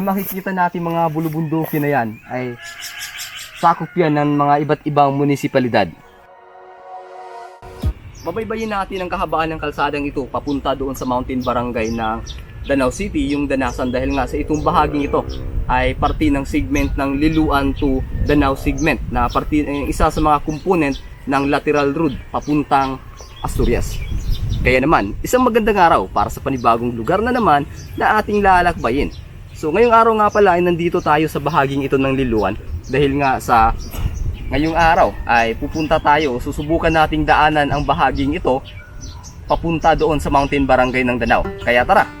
Makikita natin mga bulubundukin na yan ay sakop yan ng mga iba't ibang munisipalidad. Babaybayin natin ang kahabaan ng kalsadang ito papunta doon sa mountain barangay ng Danau City, yung Danasan dahil nga sa itong bahaging ito ay parte ng segment ng Liluan to Danau segment na parte eh, isa sa mga component ng lateral road papuntang Asturias. Kaya naman, isang magandang araw para sa panibagong lugar na naman na ating lalakbayin. So ngayong araw nga pala ay nandito tayo sa bahaging ito ng Liluan dahil nga sa ngayong araw ay pupunta tayo, susubukan nating daanan ang bahaging ito papunta doon sa Mountain Barangay ng Danau. Kaya tara!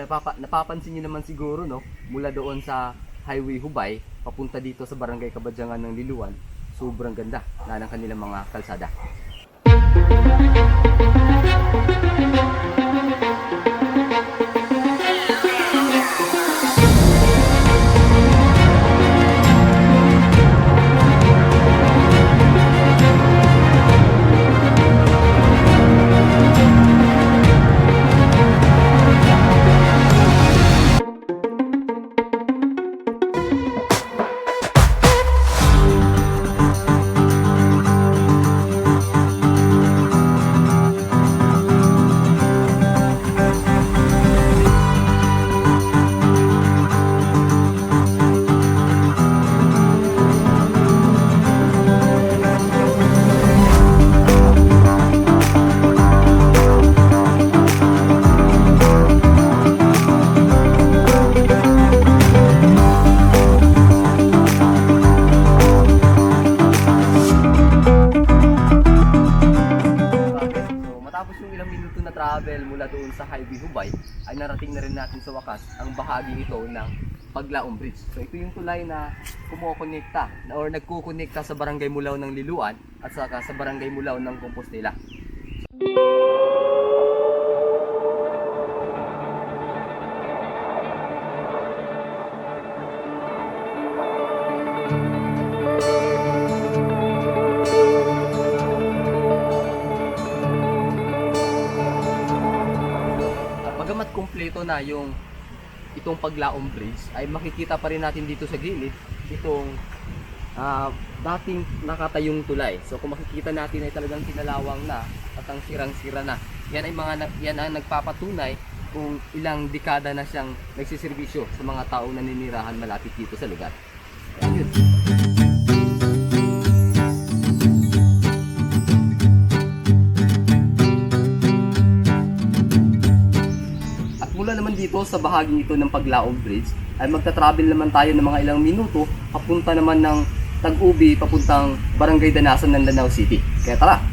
Napapa, napapansin niyo naman siguro, no, mula doon sa Highway Hubay, papunta dito sa Barangay Kabadyangan ng Liluan, sobrang ganda na ng kanilang mga kalsada. So, mula doon sa Highway Hubay, ay narating na rin natin sa wakas ang bahagi ito ng Paglaong Bridge. So, ito yung tulay na kumukonekta or nagkukonekta sa Barangay Mulaw ng Liluan at saka sa Barangay Mulaw ng Compostela. At kumpleto na yung itong Paglaong Bridge, ay makikita pa rin natin dito sa gilid itong ah, dating nakatayong tulay. So kung makikita natin ay talagang kinalawang na at ang sirang-sira na. Yan ay mga yan ang nagpapatunay kung ilang dekada na siyang nagsiservisyo sa mga taong naninirahan malapit dito sa lugar. Ayun. Mula naman dito sa bahaging ito ng Paglaog Bridge ay magta-travel naman tayo ng mga ilang minuto papunta naman ng Tag-Ubi papuntang Barangay Danasan ng Lanao City. Kaya tara!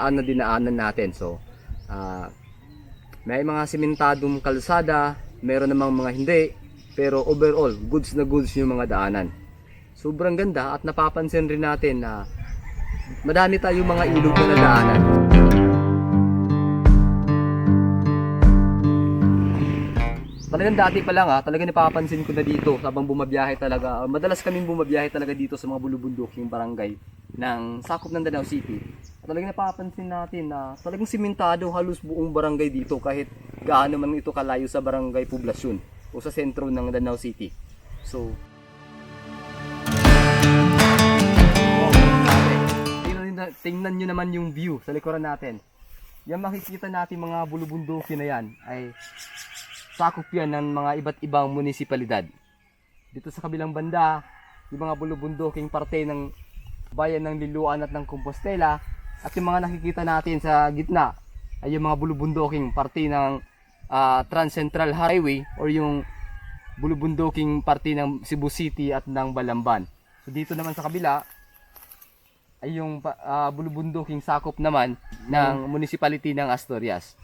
Daan na dinaanan natin. So, ah, may mga simentadong kalsada, meron namang mga hindi, pero overall, goods na goods yung mga daanan. Sobrang ganda at napapansin rin natin na madami tayong mga ilog na nadaanan. Talagang Talagang dati pa lang ha, talaga napapansin ko na dito habang bumabiyahe talaga. ah, Madalas kaming bumabiyahe talaga dito sa mga bulubunduking barangay ng sakop ng Danau City. Talagang napapansin natin na talagang simentado halos buong barangay dito kahit gaano man ito kalayo sa barangay poblasyon o sa sentro ng Danau City. So, tingnan nyo naman yung view sa likuran natin. Yan makikita natin mga bulubundukin na yan ay sakop yan ng mga iba't ibang munisipalidad. Dito sa kabilang banda, yung mga bulubunduking parte ng bayan ng Liluan at ng Compostela at yung mga nakikita natin sa gitna ay yung mga bulubunduking parte ng ah, Trans Central Highway or yung bulubunduking parte ng Cebu City at ng Balamban. So dito naman sa kabila ay yung ah, bulubunduking sakop naman ng municipality ng Asturias.